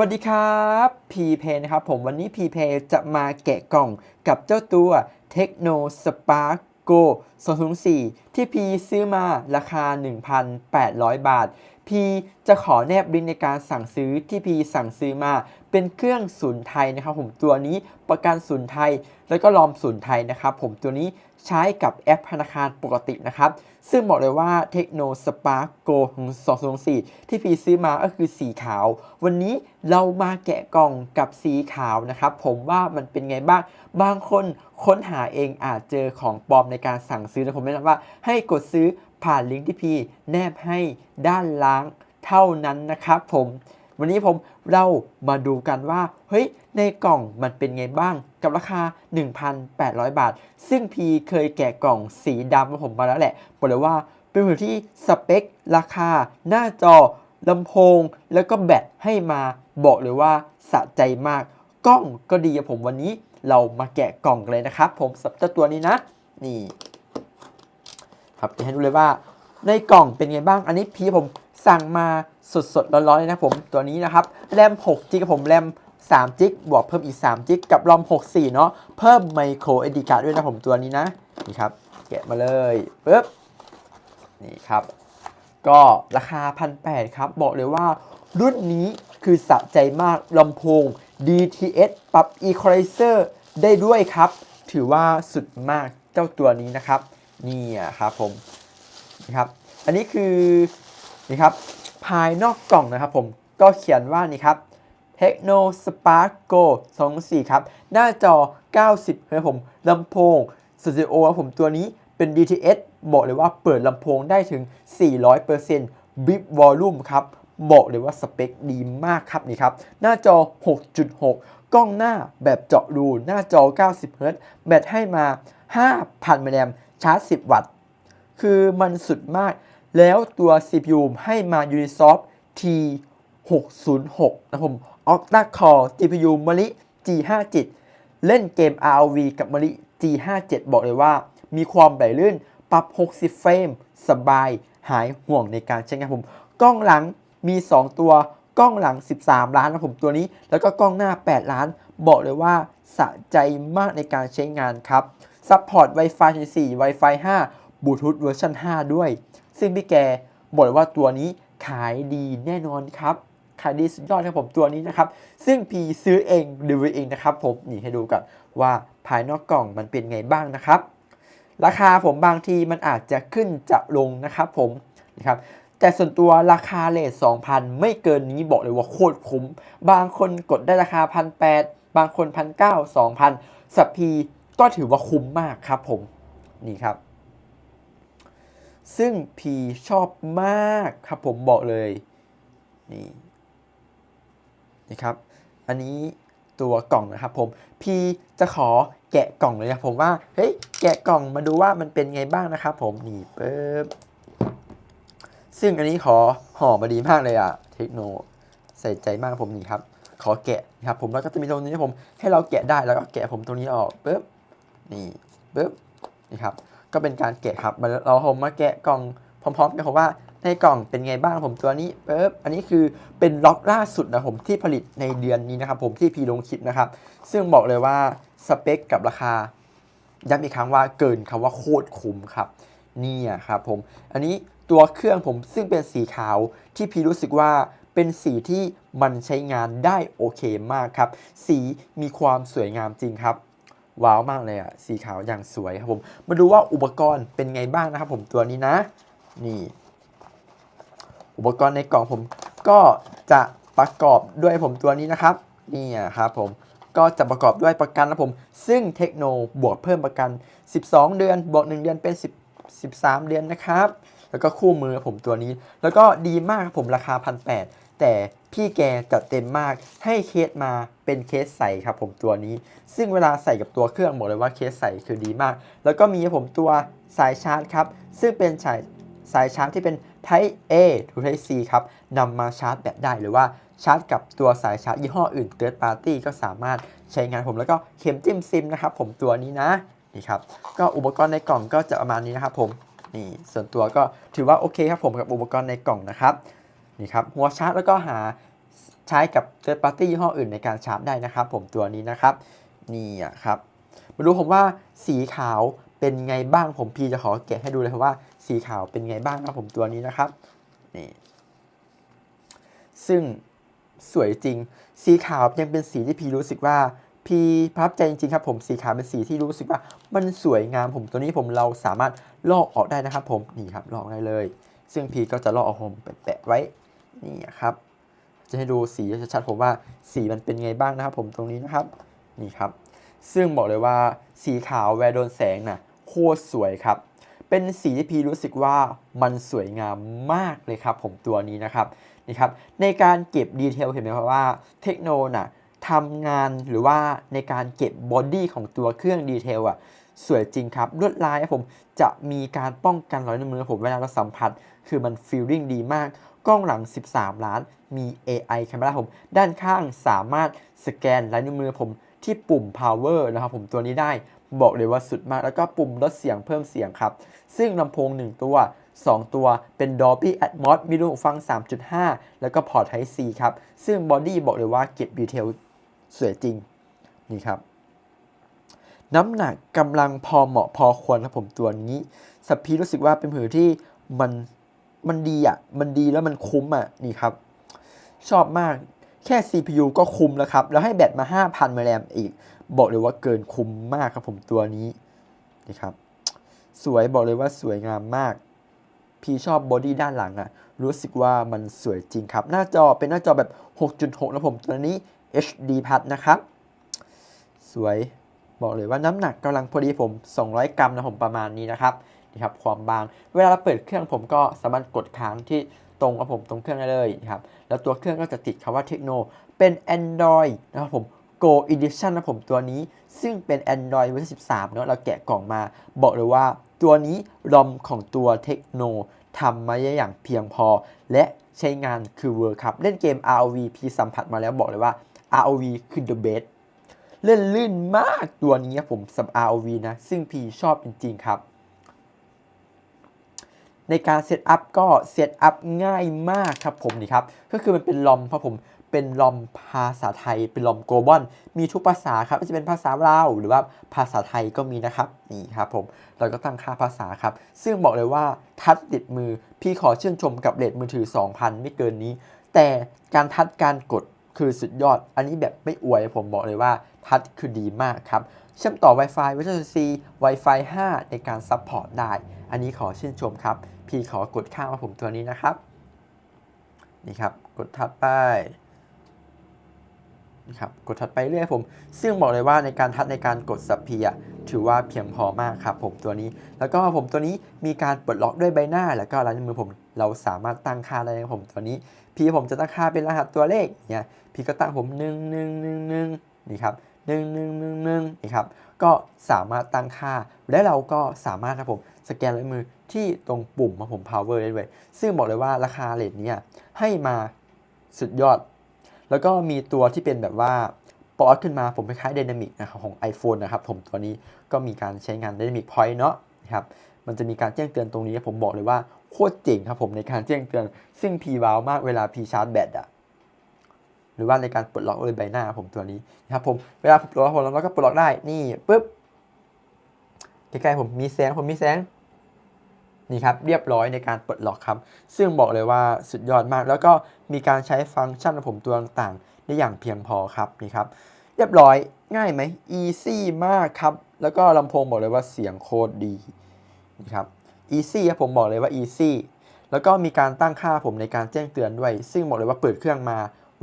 วัสดีครับพีเพนะครับผมวันนี้พีเพจะมาแกะกล่องกับเจ้าตัว Techno Spark Go 204 ที่พีซื้อมาราคา 1,800 บาท พีจะขอแนบลิงก์ในการสั่งซื้อที่พีสั่งซื้อมาเป็นเครื่องศูนย์ไทยนะครับผมตัวนี้ประกันศูนย์ไทย แล้วก็ลอมศูนย์ไทยนะครับผมตัวนี้ใช้กับแอปธนาคารปกตินะครับ ซึ่งบอกเลยว่า Techno Spark Go 204ที่พีซื้อมาก็คือสีขาว วันนี้เรามาแกะกล่องกับสีขาวนะครับ ผมว่ามันเป็นไงบ้าง บางคนค้นหาเองอาจเจอของปลอมในการสั่งซื้อนะผมแนะนำว่าให้กดซื้อ ผ่านลิงก์ที่พีแนบให้ด้านล่างเท่านั้นนะครับผมวันนี้ผมเรามาดูกันว่า เฮ้ย ในกล่องมันเป็นไงบ้างกับราคา 1,800 บาท ซึ่งพีเคยแกะกล่องสีดำมาผมมาแล้วแหละบอกเลยว่าเป็นมือที่สเปค ราคา หน้าจอลำโพง แล้วก็แบตให้มาบอกเลยว่าสะใจมาก กล้องก็ดีอะผมวันนี้เรามาแกะกล่องเลยนะครับ ผมสับเจ้าตัวนี้นะ นี่ ครับเดี๋ยวให้ดูเลยว่าในกล่องเป็นไงบ้าง อันนี้พีผมสั่งมาสดๆร้อนๆเลยนะผมตัวนี้นะครับ แรม6จิกผมแรม3จิกบวกเพิ่มอีก3จิกกับรอม64 เนาะเพิ่มไมโครเอดีการ์ดด้วยนะผมตัวนี้นะ นี่ครับ แกะมาเลยปึ๊บ นี่ครับ ก็ราคา 1,800 ครับ บอกเลยว่ารุ่นนี้คือสะใจมากลำโพง DTS ปรับ Equalizer ได้ด้วยครับ ถือว่าสุดมากเจ้าตัวนี้นะครับ นี่ครับผมนี่ครับอันนี้คือนี่ครับภายนอกกล่องนะครับผมก็เขียนว่านี่ครับ Techno Spark Go 24ครับ หน้าจอ 90ครับผมลำโพงสตูดิโอครับผมตัวนี้เป็น DTS บอกเลยว่าเปิดลำโพงได้ถึง 400% Bip Volume ครับ บอกเลยว่าสเปคดีมากครับนี่ครับ หน้าจอ 6.6 กล้องหน้าแบบเจาะรู หน้าจอ 90 Hz แบตให้มา 5,000มิลลิแอม ชาร์จ 10 วัตต์ คือมันสุดมาก แล้วตัว CPU ให้มา Unisoft T606 นะผม Octa Core GPU มะลิ G57 เล่นเกม ROV กับมะลิ G57 บอกเลยว่า มีความไหลลื่น ปรับ 60 เฟรม สบาย หายห่วงในการใช้งานผม กล้องหลังมี 2 ตัว กล้องหลัง 13 ล้านนะผมตัวนี้ แล้วก็กล้องหน้า 8 ล้าน บอกเลยว่าสะใจมากในการใช้งานครับ ซัพพอร์ต Wi-Fi 4 Wi-Fi 5บลูทูธเวอร์ชัน5 ด้วย ซึ่งพี่แกบอกว่าตัวนี้ขายดีแน่นอนครับ ขายดีสุดยอดครับผมตัวนี้นะครับ ซึ่งพีซื้อเองรีวิวเองนะครับผมนี่ให้ดูกันว่าภายนอกกล่องมันเป็นไงบ้างนะครับ ราคาผมบางทีมันอาจจะขึ้นจะลงนะครับผมนะครับแต่ส่วนตัวราคาเลท2,000 ไม่เกินนี้บอกเลยว่าโคตรคุ้ม บางคนกดได้ราคา 1,800 บางคน 1,900 2,000สัพพี ก็ถือว่าคุ้มมากครับผมนี่ครับ ซึ่งพีชอบมากครับผมบอกเลยนี่นี่ครับ อันนี้ตัวกล่องนะครับผมพีจะขอแกะกล่องเลยนะผมว่าเฮ้ยแกะกล่องมาดูว่ามันเป็นไงบ้างนะครับผมนี่ปึ๊บซึ่งอันนี้ขอห่อมาดีมากเลยอะเทคโนใส่ใจมากผมนี่ครับ ขอแกะนะครับผมแล้วก็จะมีตรงนี้ผมให้เราแกะได้แล้วก็แกะผมตรงนี้ออกปึ๊บ นี่ปึ๊บนี่ครับก็เป็นการแกะครับเราผมมาแกะกล่องพร้อมๆกันผมว่าในกล่องเป็นไงบ้างผมตัวนี้ปึ๊บอันนี้คือเป็นล็อกล่าสุดนะผมที่ผลิตในเดือนนี้นะครับผมที่พีลงคลิปนะครับ ซึ่งบอกเลยว่าสเปคกับราคาย้ำอีกครั้งว่าเกินคำว่าโคตรคุ้มครับนี่ครับผมอันนี้ตัวเครื่องผมซึ่งเป็นสีขาวที่พีรู้สึกว่าเป็นสีที่มันใช้งานได้โอเคมากครับ สีมีความสวยงามจริงครับ ว้าวมากเลยอะสีขาวอย่างสวยครับผม มาดูว่าอุปกรณ์เป็นไงบ้างนะครับผมตัวนี้นะ นี่ อุปกรณ์ในกล่องผมก็จะประกอบด้วยผมตัวนี้นะครับ นี่ครับผมก็จะประกอบด้วยประกันนะผม ซึ่งเทคโนบวกเพิ่มประกัน 12 เดือน บวก 1 เดือนเป็น 10 13 เดือนนะครับ แล้วก็คู่มือผมตัวนี้ แล้วก็ดีมากครับผมราคา1,800แแต่พี่แกจัดเต็มมากให้เคสมาเป็นเคสใสครับผมตัวนี้ ซึ่งเวลาใส่กับตัวเครื่องบอกเลยว่าเคสใสคือดีมาก แล้วก็มีผมตัวสายชาร์จครับ ซึ่งเป็นสายสายชาร์จที่เป็น Type A to Type C ครับนำมาชาร์จแบตได้หรือว่าชาร์จกับตัวสายชาร์จยี่ห้ออื่น Third Party ก็สามารถใช้งานผมแล้วก็เข็มจิ้มซิมนะครับผมตัวนี้นะนี่ครับก็อุปกรณ์ในกล่องก็จะประมาณนี้นะครับผมนี่ส่วนตัวก็ถือว่าโอเคครับผมกับอุปกรณ์ในกล่องนะครับ นี่ครับหัวชาร์จแล้วก็หาใช้กับ third party ยี่ห้ออื่นในการชาร์จได้นะครับ ผมตัวนี้นะครับนี่อะครับมาดูผมว่าสีขาวเป็นไงบ้างผมพีจะขอแกะให้ดูเลยครับว่าสีขาวเป็นไงบ้างนะครับผมตัวนี้นะครับนี่ซึ่งสวยจริง สีขาวยังเป็นสีที่พีรู้สึกว่าพีประทับใจจริงๆครับผมสีขาวเป็นสีที่รู้สึกว่า มันสวยงามผมตัวนี้ผมเราสามารถลอกออกได้นะครับ ผมนี่ครับลอกได้เลย ซึ่งพีก็จะลอกเอาผมแปะไว้ นี่ครับ จะให้ดูสีชัดๆผมว่าสีมันเป็นไงบ้างนะครับ ผมตรงนี้นะครับนี่ครับ ซึ่งบอกเลยว่าสีขาวแวร์โดนแสงน่ะโคตรสวยครับ เป็นสีที่พีรู้สึกว่ามันสวยงามมากเลยครับ ผมตัวนี้นะครับนี่ครับในการเก็บดีเทลเห็นไหมครับว่าเทคโนน่ะทำงานหรือว่าในการเก็บบอดี้ของตัวเครื่องดีเทลอะสวยจริงครับลวดลายครับผมจะมีการป้องกันรอยนิ้วมือผมเวลาเราสัมผัส คือมันฟีลลิ่งดีมาก กล้องหลัง 13 ล้าน มี AI แคม e r a ผม ด้านข้างสามารถสแกนลายนิ้วมือผมที่ปุ่ม power นะครับผมตัวนี้ได้บอกเลยว่าสุดมาก แล้วก็ปุ่มลดเสียงเพิ่มเสียงครับ ซึ่งลำโพง 1 ตัว 2 ตัวเป็น Dolby Atmos มีรูหูฟัง 3.5 แล้วก็พอร์ต Type C ครับ ซึ่งบอดี้บอกเลยว่าเก็บดีเทลสวยจริง นี่ครับ น้ำหนักกำลังพอเหมาะพอควรครับผมตัวนี้สปีรู้สึกว่าเป็นผือที่มัน มันดีอะ มันดีแล้วมันคุ้มอะ นี่ครับ ชอบมาก แค่ CPU ก็คุ้มแล้วครับ แล้วให้แบตมา 5,000มิลลิแอมอีก บอกเลยว่าเกินคุ้มมากครับผมตัวนี้ นี่ครับ สวยบอกเลยว่าสวยงามมาก พี่ชอบบอดี้ด้านหลังอะรู้สึกว่ามันสวยจริงครับ หน้าจอเป็นหน้าจอแบบ 6.6 นะผม ตัวนี้ HD พัดนะครับ สวยบอกเลยว่าน้ำหนักกำลังพอดีผม 200 กรัมนะผมประมาณนี้นะครับ นี่ครับความบาง เวลาเราเปิดเครื่องผมก็สามารถกดค้างที่ตรงกับผมตรงเครื่องได้เลยนะครับแล้วตัวเครื่องก็จะติดคำว่าเทคโนเป็น Android นะครับผม Go Edition นะผมตัวนี้ซึ่งเป็น Android เวอร์ชัน13เนอะเราแกะกล่องมา บอกเลยว่าตัวนี้รอมของตัวเทคโนทำมาได้อย่างเพียงพอ และใช้งานคือเวิร์ครับ เล่นเกม ROV พีสัมผัสมาแล้วบอกเลยว่า ROV คือ the best เล่นลื่นมากตัวนี้ผมสับ ROV นะ ซึ่งพีชอบจริง ๆ ครับ ในการเซตอัพก็เซตอัพง่ายมากครับผมนี่ครับ ก็คือมันเป็นลอมครับผมเป็นลอมภาษาไทย เป็นลอมโกลบอลมีทุกภาษาครับไม่ว่าจะเป็นภาษาลาวหรือว่าภาษาไทยก็มีนะครับนี่ครับผมเราก็ตั้งค่าภาษาครับ ซึ่งบอกเลยว่าทัชติดมือพี่ขอชื่นชมกับเลทมือถือ 2,000 ไม่เกินนี้ แต่การทัชการกดคือสุดยอด อันนี้แบบไม่อวยผมบอกเลยว่าทัชคือดีมากครับ เชื่อมต่อ Wi-Fi วิ c Wi-Fi 5 ในการซัพพอร์ตได้ อันนี้ขอชื่นชมครับพี่ขอกดข้ามมาผมตัวนี้นะครับ นี่ครับ กดทัดไปนี่ครับ กดทัดไปเรื่อยผม ซึ่งบอกเลยว่าในการทัดในการกดสับพีอะถือว่าเพียงพอมากครับผมตัวนี้ แล้วก็ผมตัวนี้มีการปลดล็อกด้วยใบหน้า แล้วก็ลายนิ้วมือผมเราสามารถตั้งค่าได้นผมตัวนี้พี่ผมจะตั้งค่าเป็นรหัสตัวเลขเนี่ยพี่ก็ตั้งผมหนึ่งหนึ่งหนึ่งหนึ่งนี่ครับ หนึ่งหนึ่งหนึ่งหนึ่งนี่ครับก็สามารถตั้งค่า และเราก็สามารถครับผมสแกนลายมือที่ตรงปุ่มครับผม power ได้ด้วยซึ่งบอกเลยว่าราคาเลทเนี้ยให้มาสุดยอด แล้วก็มีตัวที่เป็นแบบว่าป๊อตขึ้นมาผมคล้ายๆ Dynamic นะครับของ iPhone นะครับผมตัวนี้ก็มีการใช้งาน Dynamic Point เนาะนะครับมันจะมีการแจ้งเตือนตรงนี้ผมบอกเลยว่าโคตรเจ๋งครับผมในการแจ้งเตือน ซึ่งพีว้าวมากเวลาพีชาร์จแบตอะ รือว่าในการปลดล็อกเลยใบหน้าผมตัวนี้นะครับผมเวลาผมปลดล็อกผมแล้วก็ปลดล็อกได้นี่ปุ๊บใกล้ๆผมมีแสงผมมีแสงนี่ครับเรียบร้อยในการปลดล็อกครับ ซึ่งบอกเลยว่าสุดยอดมาก แล้วก็มีการใช้ฟังก์ชันของผมตัวต่างๆได้อย่างเพียงพอครับนี่ครับ เรียบร้อยง่ายไหม easy มากครับ แล้วก็ลำโพงบอกเลยว่าเสียงโคตรดีนี่ครับ easy ครับผมบอกเลยว่า easy แล้วก็มีการตั้งค่าผมในการแจ้งเตือนด้วย ซึ่งบอกเลยว่าเปิดเครื่องมา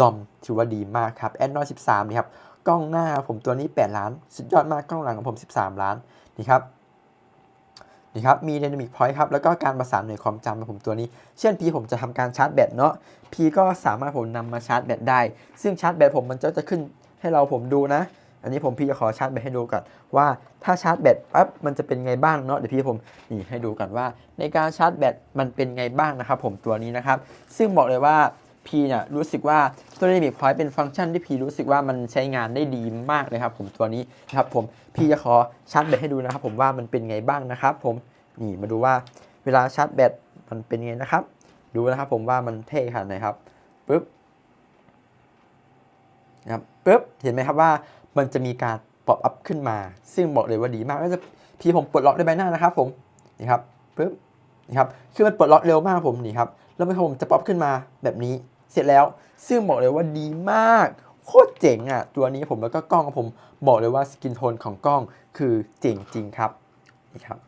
รอมถือว่าดีมากครับ Android 13นี่ครับกล้องหน้าผมตัวนี้ 8 ล้าน สุดยอดมากกล้องหลังของผม 13 ล้านนี่ครับนี่ครับ มี Dynamic Point ครับ แล้วก็การประสานหน่วยความจำของผมตัวนี้ เช่นพี่ผมจะทำการชาร์จแบตเนาะพี่ก็สามารถผมนำมาชาร์จแบตได้ ซึ่งชาร์จแบตผมมันจะจะขึ้นให้เราผมดูนะ อันนี้ผมพี่จะขอชาร์จแบตให้ดูก่อนว่าถ้าชาร์จแบตปั๊บมันจะเป็นไงบ้างเนาะ เดี๋ยวพี่ผมนี่ให้ดูกันว่า ในการชาร์จแบตมันเป็นไงบ้างนะครับผมตัวนี้นะครับ ซึ่งบอกเลยว่า พีเนี่ยรู้สึกว่าตัว Dynamic Point เป็นฟังก์ชันที่พีรู้สึกว่ามันใช้งานได้ดีมากเลยครับผมตัวนี้นะครับผมพีจะขอชาร์จแบตให้ดูนะครับผมว่ามันเป็นไงบ้างนะครับผมนี่มาดูว่าเวลาชาร์จแบตมันเป็นไงนะครับ ดูนะครับผมว่ามันเท่ขนาดไหนครับปึ๊บนะครับปุ๊บเห็นไหมครับว่ามันจะมีการป๊อปอัพขึ้นมา ซึ่งบอกเลยว่าดีมากก็จะพี่ผมปลดล็อกในใบหน้านะครับผมนี่ครับปุ๊บนี่ครับคือมันปลดล็อกเร็วมากผมนี่ครับแล้วมันผมจะป๊อปขึ้นมาแบบนี้ เสร็จแล้ว ซึ่งบอกเลยว่าดีมาก โคตรเจ๋งอะ ตัวนี้ผมแล้วก็กล้องของผมบอกเลยว่าสกินโทนของกล้องคือเจ๋งจริงครับนี่ครับ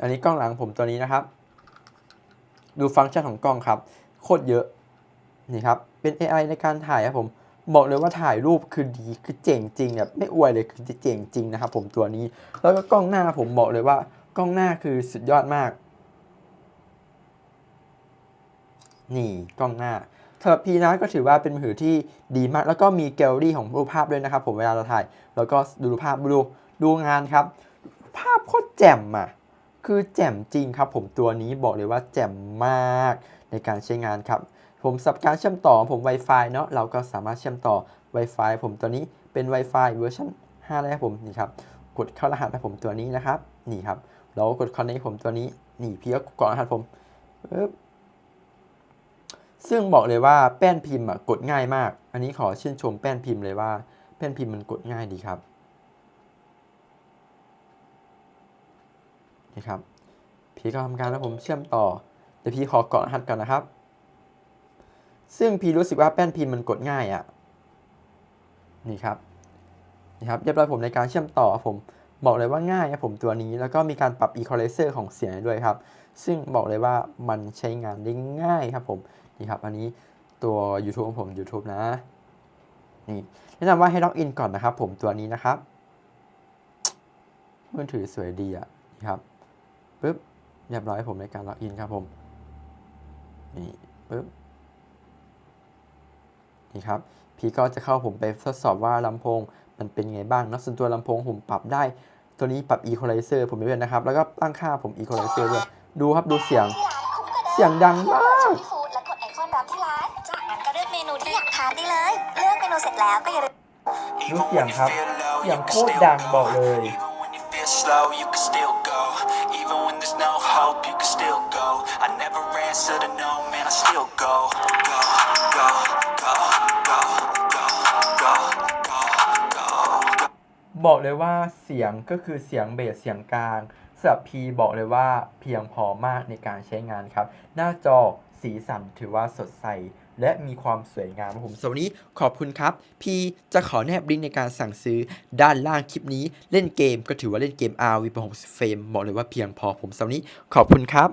อันนี้กล้องหลังผมตัวนี้นะครับ ดูฟังก์ชันของกล้องครับ โคตรเยอะ นี่ครับ เป็น AI ในการถ่ายครับผมบอกเลยว่าถ่ายรูปคือดีคือเจ๋งจริงแบบไม่อวยเลยคือเจ๋งจริงนะครับผมตัวนี้ แล้วก็กล้องหน้าผมบอกเลยว่ากล้องหน้าคือสุดยอดมาก นี่กล้องหน้าสำหรับพีนะก็ถือว่าเป็นมือถือที่ดีมาก แล้วก็มีแกลเลอรี่ของรูปภาพด้วยนะครับ ผมเวลาเราถ่าย แล้วก็ดูรูปภาพดูดูงานครับ ภาพโคตรแจ่มอะคือแจ่มจริงครับผมตัวนี้บอกเลยว่าแจ่มมากในการใช้งานครับ ผมสับการเชื่อมต่อผม Wi-Fi เนาะเราก็สามารถเชื่อมต่อ Wi-Fi ผมตัวนี้เป็น Wi-Fi เวอร์ชัน5แล้วครับผมนี่ครับกดเข้ารหัสผมตัวนี้นะครับนี่ครับแล้วกด connect ผมตัวนี้นี่พี่ก็กรอกรหัสผมปึ๊บ ซึ่งบอกเลยว่าแป้นพิมพ์กดง่ายมาก อันนี้ขอชื่นชมแป้นพิมพ์เลยว่า แป้นพิมพ์มันกดง่ายดีครับนี่ครับพี่ก็ทำการแล้วผมเชื่อมต่อเดี๋ยวพี่ขอกรอกรหัสก่อนนะครับ ซึ่งพี่รู้สึกว่าแป้นพิมพ์มันกดง่ายอะ่ะนี่ครับนี่ครับเรียบร้อยผมในการเชื่อมต่อผมบอกเลยว่าง่ายครับผมตัวนี้แล้วก็มีการปรับ equalizer ของเสียงด้วยครับ ซึ่งบอกเลยว่ามันใช้งานได้ง่ายครับผม นี่ครับ อันนี้ตัว YouTube ของผม YouTube นะ นี่แนะนำว่าให้ล็อกอินก่อนนะครับ ผมตัวนี้นะครับมือถือสวยดีอะนี่ครับปึ๊บเรียบร้อยผมในการล็อกอินครับผมนี่ปึ๊บนี่ครับพี่ก็จะเข้าผมไปทดสอบว่าลำโพงมันเป็นไงบ้างนอะส่วนตัวลำโพงผมปรับได้ ตัวนี้ปรับ equalizer ผมไม่เป็นนะครับ แล้วก็ตั้งค่าผม equalizer ด้วย ดูครับดูเสียง เสียงดังมาก เลือกเมนูเสร็จแล้วก็อย่าลืมดูเสียงครับเสียงโคตรดังบอกเลย Even when you feel slow, you can still go. Even when there's no hope, you can still go. I never answer to no, man, I still go. Go, go, go, go, go, go, go, go. บอกเลยว่าเสียงก็คือเสียงเบสเสียงกลางสำหรับ P บอกเลยว่าเพียงพอมากในการใช้งานครับ หน้าจอสีสันถือว่าสดใส และมีความสวยงามครับผมสำหรับวันนี้ขอบคุณครับ พี่จะขอแนบลิงก์ในการสั่งซื้อด้านล่างคลิปนี้ เล่นเกมก็ถือว่าเล่นเกม RV ประ60เฟรมบอกเลยว่าเพียงพอผมสวัสดีขอบคุณครับ